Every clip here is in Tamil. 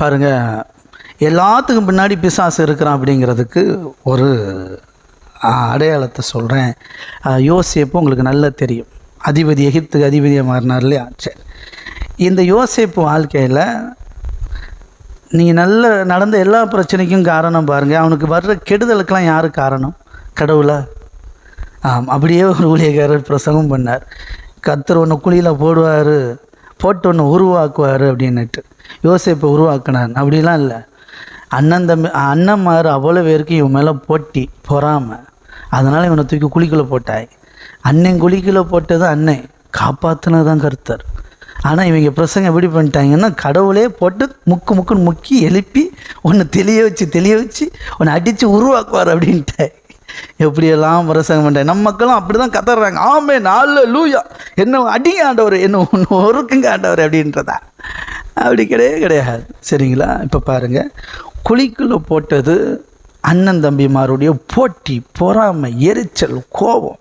பாருங்கள் எல்லாத்துக்கும் பின்னாடி பிசாசு இருக்கிறான் அப்படிங்கிறதுக்கு ஒரு அடையாளத்தை சொல்கிறேன் யோசேப்பு உங்களுக்கு நல்லா தெரியும். அதிபதி எகிப்துக்கு அதிபதியாக மாறினார் இல்லையா? சரி. இந்த யோசிப்பு வாழ்க்கையில் நீங்கள் நல்ல நடந்த எல்லா பிரச்சனைக்கும் காரணம் பாருங்கள் அவனுக்கு வர்ற கெடுதலுக்கெல்லாம் யார் காரணம்? கடவுளா? ஆம் அப்படியே ஒரு ஊழியக்காரர் பிரசங்கம் பண்ணார். கத்தர் ஒன்று குழியில் போடுவார். போட்டு ஒன்று உருவாக்குவார் அப்படின்னுட்டு. யோசிப்பை உருவாக்குனார். அப்படிலாம் இல்லை. அண்ணன் தம்பி அண்ணன்மார் அவ்வளோ பேருக்கு இவன் மேலே போட்டி பொறாமல் அதனால் இவனை தூக்கி குழிக்குள்ளே போட்டாய். அண்ணன் குழிக்குள்ளே போட்டது அண்ணன் காப்பாற்றினதான் கருத்தர். ஆனால் இவங்க பிரசங்க எப்படி பண்ணிட்டாங்கன்னா கடவுளே போட்டு முக்கு முக்குன்னு முக்கி எழுப்பி ஒன்று தெளிய வச்சு தெளிய வச்சு ஒன்று அடித்து உருவாக்குவார் அப்படின்ட்டு எப்படியெல்லாம் பிரசங்கம் பண்ணுறேன் நம்ம மக்களும் அப்படி தான் கத்துறாங்க ஆமே நாலு லூயா என்ன அடிங்க ஆண்டவர் என்ன ஒன்று ஒருக்குங்க ஆண்டவர் அப்படின்றதா? அப்படி கிடையவே கிடையாது. சரிங்களா? இப்போ பாருங்கள் குழிக்குள்ளே போட்டது அண்ணன் தம்பிமாருடைய போட்டி பொறாமை எரிச்சல் கோபம்.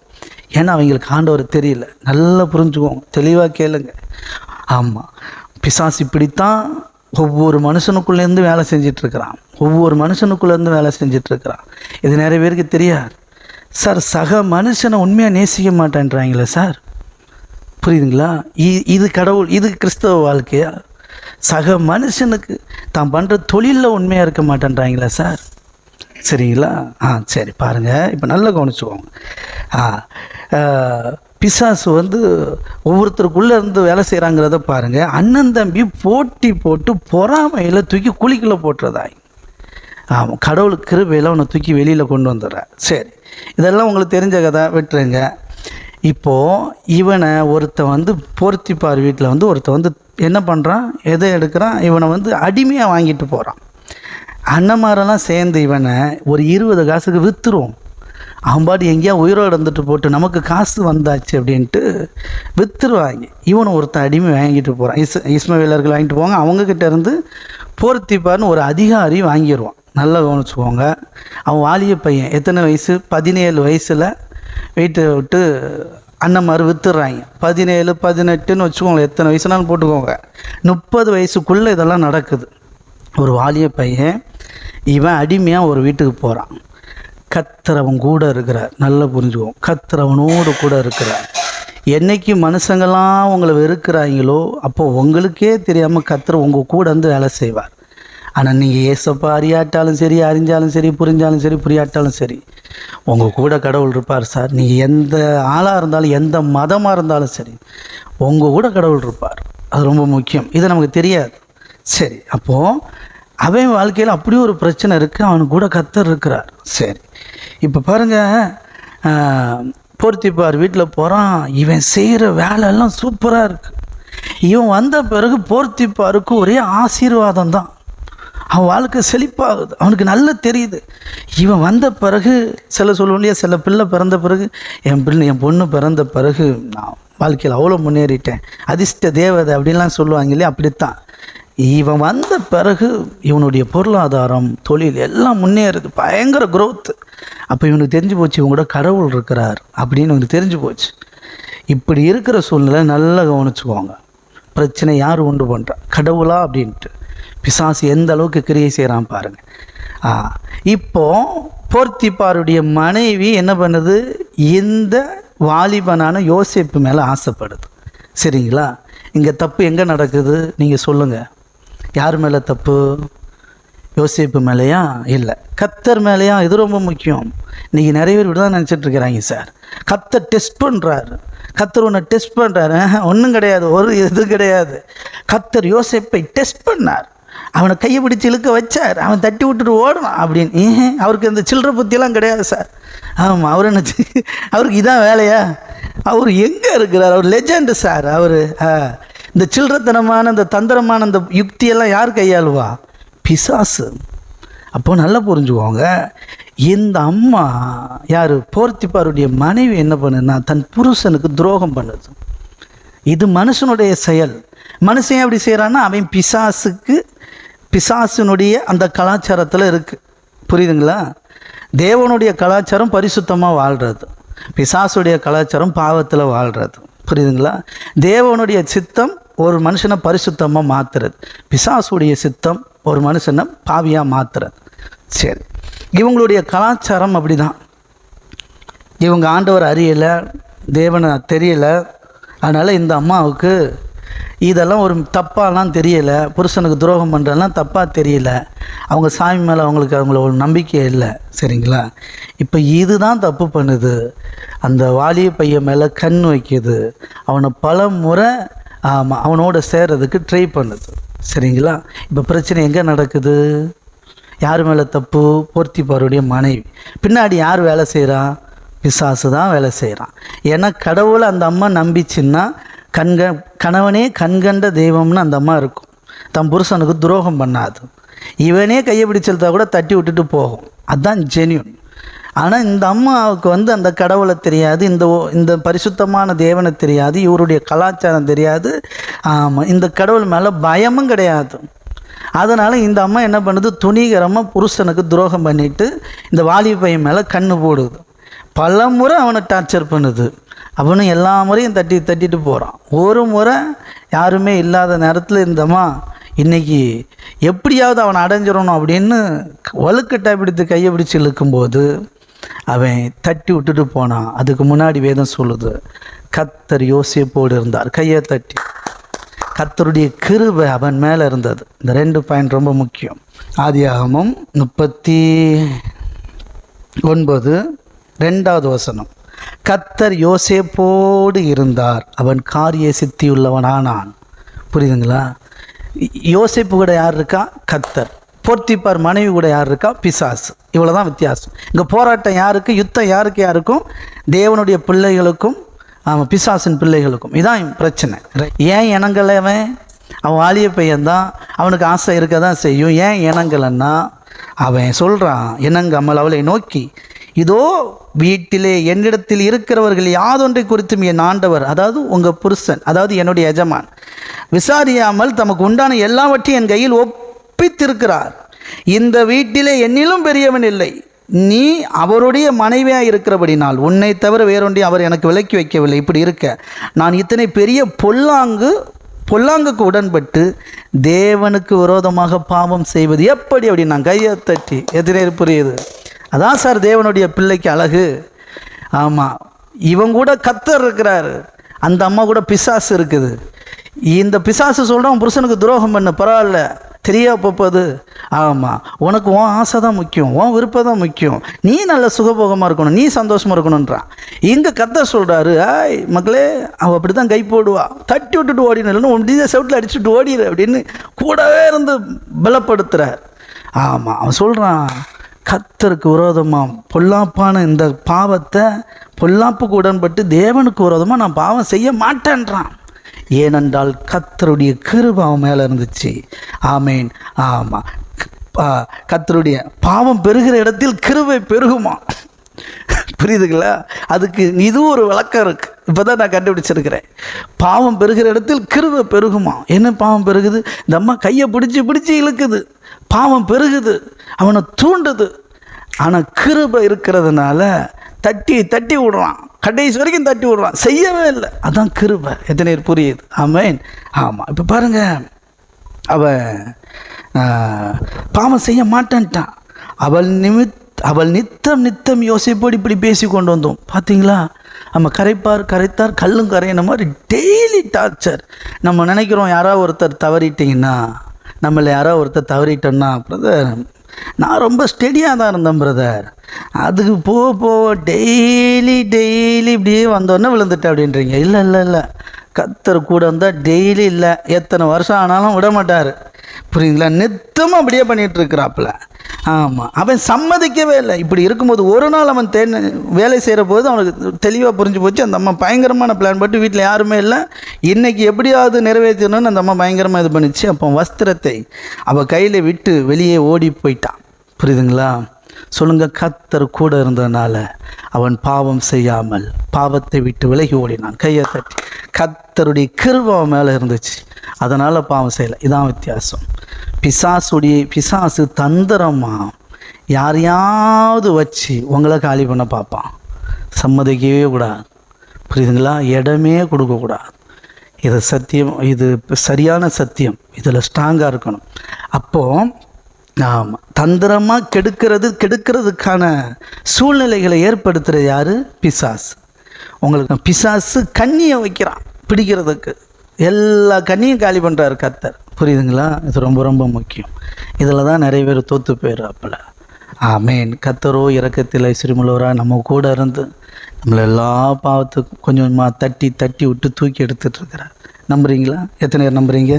ஏன்னா அவங்களுக்கு ஆண்டவர் தெரியல. நல்லா புரிஞ்சுக்குவோம். தெளிவாக கேளுங்க. ஆமாம் பிசாசு இப்படித்தான் ஒவ்வொரு மனுஷனுக்குள்ளேருந்து வேலை செஞ்சிட்ருக்கிறான். ஒவ்வொரு மனுஷனுக்குள்ளேருந்து வேலை செஞ்சிட்ருக்கிறான். இது நிறைய பேருக்கு தெரியாது. சார் சக மனுஷனை உண்மையாக நேசிக்க மாட்டேன்றாங்களே சார்? புரியுதுங்களா? இது கடவுள் இது கிறிஸ்தவ வாழ்க்கையா? சக மனுஷனுக்கு தான் பண்ணுற தொழிலில் உண்மையாக இருக்க மாட்டேன்றாங்களா சார்? சரிங்களா? ஆ சரி பாருங்கள் இப்போ நல்லா கவனிச்சுக்கோங்க. ஆ, பிசாசு வந்து ஒவ்வொருத்தருக்குள்ளே இருந்து வேலை செய்கிறாங்கிறத பாருங்கள் அண்ணன் தம்பி போட்டி போட்டு பொறாமையில் தூக்கி குழிக்குள்ளே போட்டுறதாய். ஆமாம் கடவுளுக்கு கிருபையில் அவனை தூக்கி வெளியில் கொண்டு வந்துடுறான் சரி இதெல்லாம் உங்களுக்கு தெரிஞ்ச கதை விட்டுருங்க. இப்போது இவனை ஒருத்தன் வந்து போர்த்திப்பார் வீட்டில் வந்து ஒருத்தன் வந்து என்ன பண்ணுறான் எதை எடுக்கிறான்? இவனை வந்து அடிமையாக வாங்கிட்டு போகிறான் அண்ணன்மாரெல்லாம் சேர்ந்து இவனை ஒரு இருபது காசுக்கு விற்றுருவோம் அவன் பாட்டு எங்கேயா உயிரோடு இருந்துட்டு போட்டு நமக்கு காசு வந்தாச்சு அப்படின்ட்டு விற்றுருவாங்க இவனை ஒருத்தன் அடிமை வாங்கிட்டு போகிறான் இஸ் இஸ்மவேலர்கள் வாங்கிட்டு போவாங்க அவங்கக்கிட்ட இருந்து போர்த்திப்பார்னு ஒரு அதிகாரி வாங்கிடுவான் நல்லா கவனிச்சுக்கோங்க அவன் வாலிய பையன். எத்தனை வயசு? பதினேழு வயசில் வீட்டை விட்டு அண்ணன்மார் வித்துடுறாங்க பதினேழு பதினெட்டுன்னு வச்சுக்கோங்களேன். எத்தனை வயசுனாலும் போட்டுக்கோங்க. முப்பது வயசுக்குள்ளே இதெல்லாம் நடக்குது. ஒரு வாலிய பையன் இவன் அடிமையாக ஒரு வீட்டுக்கு போகிறான் கத்துறவன் கூட இருக்கிறார். நல்லா புரிஞ்சுக்குவோம் கத்துறவனோடு கூட இருக்கிறார். என்னைக்கு மனுஷங்கள்லாம் உங்களை வெறுக்கிறாங்களோ அப்போ உங்களுக்கே தெரியாமல் கத்துற உங்கள் கூட வந்து வேலை செய்வார். ஆனால் நீங்கள் ஏசப்பா அறியாட்டாலும் சரி அறிஞ்சாலும் சரி புரிஞ்சாலும் சரி புரியாட்டாலும் சரி உங்கள் கூட கடவுள் இருப்பார் சார். நீங்கள் எந்த ஆளாக இருந்தாலும் எந்த மதமாக இருந்தாலும் சரி உங்கள் கூட கடவுள் இருப்பார். அது ரொம்ப முக்கியம். இது நமக்கு தெரியாது. சரி அப்போது அவன் வாழ்க்கையில் அப்படியே ஒரு பிரச்சனை இருக்குது அவனு கூட கத்தர் இருக்கிறார். சரி. இப்போ பாருங்கள் போர்த்திப்பார் வீட்டில் போகிறான் இவன் செய்கிற வேலையெல்லாம் சூப்பராக இருக்குது இவன் வந்த பிறகு போர்த்திப்பாருக்கு ஒரே ஆசீர்வாதம் தான். அவன் வாழ்க்கை செழிப்பாகுது அவனுக்கு நல்லா தெரியுது. இவன் வந்த பிறகு சில சொல்லுவோம் இல்லையா சில பிள்ளை பிறந்த பிறகு என் பிள்ளை என் பொண்ணு பிறந்த பிறகு நான் வாழ்க்கையில் அவ்வளோ முன்னேறிட்டேன். அதிர்ஷ்ட தேவதை அப்படின்லாம் சொல்லுவாங்க இல்லையா அப்படித்தான். இவன் வந்த பிறகு இவனுடைய பொருளாதாரம் தொழில் எல்லாம் முன்னேறுது. பயங்கர குரோத்து அப்போ இவனுக்கு தெரிஞ்சு போச்சு இவன் கூட கடவுள் இருக்கிறார் அப்படின்னு இவனுக்கு தெரிஞ்சு போச்சு. இப்படி இருக்கிற சூழ்நிலை நல்லா கவனிச்சுக்கோங்க. பிரச்சனை யார் உண்டு பண்ணுறா கடவுளா அப்படின்ட்டு. பிசாசு எந்த அளவுக்கு கிரியை செய்கிறான் பாருங்கள் ஆ இப்போ போர்த்திப்பாருடைய மனைவி என்ன பண்ணுது? இந்த வாலிபனான யோசிப்பு மேலே ஆசைப்படுது. சரிங்களா? இங்கே தப்பு எங்கே நடக்குது? நீங்கள் சொல்லுங்கள் யார் மேலே தப்பு? யோசிப்பு மேலேயா? இல்லை. கத்தர் மேலேயா? இது ரொம்ப முக்கியம். இன்றைக்கி நிறைய பேர் இப்படி தான் நினச்சிட்டு இருக்கிறாங்க சார். கத்தர் டெஸ்ட் பண்ணுறாரு கத்தர் உன்னை டெஸ்ட் பண்ணுறாரு ஒன்றும் கிடையாது. ஒரு இது கிடையாது. கத்தர் யோசிப்பை டெஸ்ட் பண்ணார். அவனை கையை பிடிச்சி இழுக்க வச்சார். அவன் தட்டி விட்டுட்டு ஓடணும் அப்படின்னு. ஏன் அவருக்கு இந்த சில்லற புத்தியெல்லாம் கிடையாது சார். ஆமாம் அவர் என்ன அவருக்கு இதான் வேலையா? அவர் எங்கே இருக்கிறார்? அவர் லெஜெண்டு சார். அவர் இந்த சில்லறத்தனமான இந்த தந்திரமான இந்த யுக்தியெல்லாம் யார் கையாளுவா? பிசாசு. அப்போ நல்லா புரிஞ்சுக்கோங்க. இந்த அம்மா யார்? போர்த்திப்பாருடைய மனைவி என்ன பண்ணுன்னா தன் புருஷனுக்கு துரோகம் பண்ணுது. இது மனுஷனுடைய செயல். மனுஷன் எப்படி செய்கிறான்னா அவன் பிசாசுக்கு பிசாசினுடைய அந்த கலாச்சாரத்தில் இருக்குது புரியுதுங்களா? தேவனுடைய கலாச்சாரம் பரிசுத்தமாக வாழ்கிறது பிசாசுடைய கலாச்சாரம் பாவத்தில் வாழ்கிறது புரியுதுங்களா? தேவனுடைய சித்தம் ஒரு மனுஷனை பரிசுத்தமாக மாற்றுறது பிசாசுடைய சித்தம் ஒரு மனுஷனை பாவியாக மாற்றுறது சரி. இவங்களுடைய கலாச்சாரம் அப்படி தான் இவங்க ஆண்டவர் அறியலை தேவனை தெரியலை. அதனால் இந்த அம்மாவுக்கு இதெல்லாம் ஒரு தப்பாலாம் தெரியலை. புருஷனுக்கு துரோகம் பண்ணுறதுலாம் தப்பாக தெரியல. அவங்க சாமி மேலே அவங்களுக்கு அவங்கள ஒரு நம்பிக்கை இல்லை. சரிங்களா? இப்போ இதுதான் தப்பு பண்ணுது. அந்த வாலிய பையன் மேலே கண் வைக்குது. அவனை பல முறை ஆமாம் அவனோட சேர்றதுக்கு ட்ரை பண்ணுது. சரிங்களா? இப்போ பிரச்சனை எங்கே நடக்குது? யார் மேலே தப்பு? போர்த்திப்பாருடைய மனைவி. பின்னாடி யார் வேலை செய்கிறா பிசாசு தான் வேலை செய்கிறான் ஏன்னா கடவுளை அந்த அம்மா நம்பிச்சுன்னா கண்க கணவனே கண்கண்ட தெய்வம்னு அந்த அம்மா இருக்கும். தன் புருஷனுக்கு துரோகம் பண்ணாது. இவனே கையை பிடிச்சிருந்தா கூட தட்டி விட்டுட்டு போகும். அதுதான் ஜென்யூன் ஆனால் இந்த அம்மாவுக்கு வந்து அந்த கடவுளை தெரியாது இந்த ஓ- இந்த பரிசுத்தமான தேவனை தெரியாது இவருடைய கலாச்சாரம் தெரியாது. ஆமாம் இந்த கடவுள் மேலே பயமும் கிடையாது. அதனால் இந்த அம்மா என்ன பண்ணுது? துணிகரமாக புருஷனுக்கு துரோகம் பண்ணிட்டு இந்த வாலிப பையன் மேலே கண்ணு போடுது. பல முறை அவனை டார்ச்சர் பண்ணுது. அவனும் எல்லா முறையும் தட்டி தட்டிட்டு போகிறான் ஒரு முறை யாருமே இல்லாத நேரத்தில் இந்த அம்மா இன்னைக்கு எப்படியாவது அவனை அடைஞ்சிடணும் அப்படின்னு வலுக்கட்டை பிடித்து கையை பிடிச்சி இழுக்கும்போது அவன் தட்டி விட்டுட்டு போனான். அதுக்கு முன்னாடி வேதம் சொல்லுது கத்தர் யோசிப்போடு இருந்தார். கையை தட்டி. கத்தருடைய கிருபை அவன் மேலே இருந்தது. இந்த ரெண்டு பாயிண்ட் ரொம்ப முக்கியம். ஆதியாகமும் முப்பத்தி ஒன்பது ரெண்டாவது வசனம். கத்தர் யோசேப்போடு இருந்தார். அவன் காரிய சித்தியுள்ளவனானான். புரியுதுங்களா? யோசிப்பு யோசேப்பு கூட யார் இருக்கா? கத்தர். போர்த்திப்பார் மனைவி கூட யார் இருக்கா? பிசாசு. இவ்வளோ தான் வித்தியாசம். இங்கே போராட்டம் யாருக்கு? யுத்தம் யாருக்கு யாருக்கும்? தேவனுடைய பிள்ளைகளுக்கும் ஆமாம் பிசாசின் பிள்ளைகளுக்கும். இதான் பிரச்சனை. ஏன் இனங்களவன் அவன் வாலிய பையன்தான். அவனுக்கு ஆசை இருக்க தான் செய்யும். ஏன் இனங்களைன்னா அவன் சொல்கிறான் இனங்காமல் அவளை நோக்கி இதோ வீட்டிலே என்னிடத்தில் இருக்கிறவர்கள் யாதொன்றை குறித்தும் என் ஆண்டவர் அதாவது உங்கள் புருஷன் அதாவது என்னுடைய எஜமான் விசாரியாமல் தமக்கு உண்டான எல்லாவற்றையும் என் கையில் ஒப் ஒப்பித்திருக்கிறார் இந்த வீட்டிலே என்னிலும் பெரியவன் இல்லை. நீ அவருடைய மனைவியாக இருக்கிறபடினால் உன்னை தவிர வேறொன்றையும் அவர் எனக்கு விலக்கி வைக்கவில்லை. இப்படி இருக்க. நான் இத்தனை பெரிய பொல்லாங்கு பொல்லாங்குக்கு உடன்பட்டு தேவனுக்கு விரோதமாக பாவம் செய்வது எப்படி அப்படி நான் கையை தட்டி எதிரே புரியுது. அதான் சார் தேவனுடைய பிள்ளைக்கு அழகு. ஆமாம் இவன் கூட கத்தர் இருக்கிறாரு. அந்த அம்மா கூட பிசாசு இருக்குது. இந்த பிசாசு சொல்கிறான் புருஷனுக்கு துரோகம் பண்ண பரவாயில்ல. தெரியா போப்பது? ஆமாம் உனக்கு உன் ஆசை தான் முக்கியம். உன் விருப்பம் தான் முக்கியம். நீ நல்ல சுகபோகமாக இருக்கணும். நீ சந்தோஷமாக இருக்கணுன்றான் இங்கே கத்த சொல்கிறாரு ஆய் மக்களே அவள் அப்படி தான் கை போடுவா. தட்டி விட்டுட்டு ஓடினு உன் செவுட்டில் அடிச்சுட்டு ஓடிடு அப்படின்னு கூடவே இருந்து பலப்படுத்துகிறார் ஆமாம் அவன் சொல்கிறான் கத்தருக்கு விரோதமாக பொல்லாப்பான இந்த பாவத்தை பொல்லாப்புக்கு உடன்பட்டு தேவனுக்கு விரோதமாக நான் பாவம் செய்ய மாட்டேன்றான். ஏனென்றால் கத்தருடைய கிருபை அவன் மேலே இருந்துச்சு. ஆமேன். ஆமாம் கத்தருடைய பாவம் பெருகிற இடத்தில் கிருவை பெருகுமா? புரியுதுங்களா? அதுக்கு இதுவும் ஒரு விளக்கம் இருக்குது இப்போ தான் நான் கண்டுபிடிச்சிருக்கிறேன். பாவம் பெருகிற இடத்தில் கிருவை பெருகுமா? என்ன பாவம் பெருகுது? இந்த அம்மா கையை பிடிச்சி பிடிச்சி இழுக்குது. பாவம் பெருகுது. அவனை தூண்டுது. ஆனால் கிருபை இருக்கிறதுனால தட்டி தட்டி விடுறான். கடைசி வரைக்கும் தட்டி விடுறான். செய்யவே இல்லை. அதான் கிருபை. எத்தனை பேர் புரியுது? ஆமேன். ஆமாம் இப்போ பாருங்கள் அவன் பாவம் செய்ய மாட்டேன்ட்டான். அவள் நிமித் அவள் நித்தம் நித்தம் யோசிப்போடு இப்படி பேசி கொண்டு வந்தோம். பார்த்தீங்களா நம்ம கரைப்பார் கரைத்தார் கல்லும் கரையின மாதிரி டெய்லி டார்ச்சர் நம்ம நினைக்கிறோம் யாராவது ஒருத்தர் தவறிட்டீங்கன்னா நம்மளை யாராவது ஒருத்தர் தவறிட்டோன்னா பிரதர் நான் ரொம்ப ஸ்டெடியாக தான் இருந்தேன் பிரதர் அதுக்கு போக போக டெய்லி டெய்லி இப்படியே வந்தோடனே விழுந்துட்டேன் அப்படின்றீங்க. இல்லை இல்லை இல்லை. கத்தர் கூட இருந்தால் டெய்லி இல்லை. எத்தனை வருஷம் ஆனாலும் விட மாட்டார். புரியுதுங்களா? நித்தமாக அப்படியே பண்ணிகிட்டு இருக்கிறாப்புல ஆமாம் அவன் சம்மதிக்கவே இல்லை. இப்படி இருக்கும்போது ஒரு நாள் அவன் தே வேலை செய்கிற போது அவனுக்கு தெளிவாக புரிஞ்சு போச்சு. அந்த அம்மா பயங்கரமான பிளான் போட்டு வீட்டில் யாருமே இல்லை. இன்றைக்கி எப்படியாவது நிறைவேற்றணும்னு அந்த அம்மா பயங்கரமாக இது பண்ணிச்சு. அப்போ வஸ்திரத்தை அவள் கையில் விட்டு வெளியே ஓடி போயிட்டான். புரியுதுங்களா? சொல்லுங்க கத்தர் கூட இருந்ததுனால அவன் பாவம் செய்யாமல் பாவத்தை விட்டு விலகி ஓடினான். கையை தட்டி கத்தருடைய கிருபம் மேலே இருந்துச்சு. அதனால் பாவம் செய்யலை. இதான் வித்தியாசம். பிசாசுடைய பிசாசு தந்திரமா யாரையாவது வச்சு உங்களை காலி பண்ண பார்ப்பான். சம்மதிக்கவே கூடாது. புரியுதுங்களா? இடமே கொடுக்கக்கூடாது இது சத்தியம் இது சரியான சத்தியம். இதில் ஸ்ட்ராங்காக இருக்கணும். அப்போது ஆமாம் தந்திரமாக கெடுக்கிறது கெடுக்கிறதுக்கான சூழ்நிலைகளை ஏற்படுத்துகிற யார்? பிசாசு. உங்களுக்கு பிசாசு கண்ணியை வைக்கிறான் பிடிக்கிறதுக்கு. எல்லா கண்ணியும் காலி பண்ணுறாரு கத்தர் புரியுதுங்களா? இது ரொம்ப ரொம்ப முக்கியம். இதில் தான் நிறைய பேர் தோற்று போயிடுறாப்புல. ஆமேன். கத்தரோ இறக்கத்தில் சிறுமுள்ளவராக நம்ம கூட இருந்து நம்மளை எல்லா பாவத்துக்கும் கொஞ்சம் கொஞ்சமாக தட்டி தட்டி விட்டு தூக்கி எடுத்துகிட்டு இருக்கிறார். நம்புறீங்களா? எத்தனை பேர் நம்புறீங்க?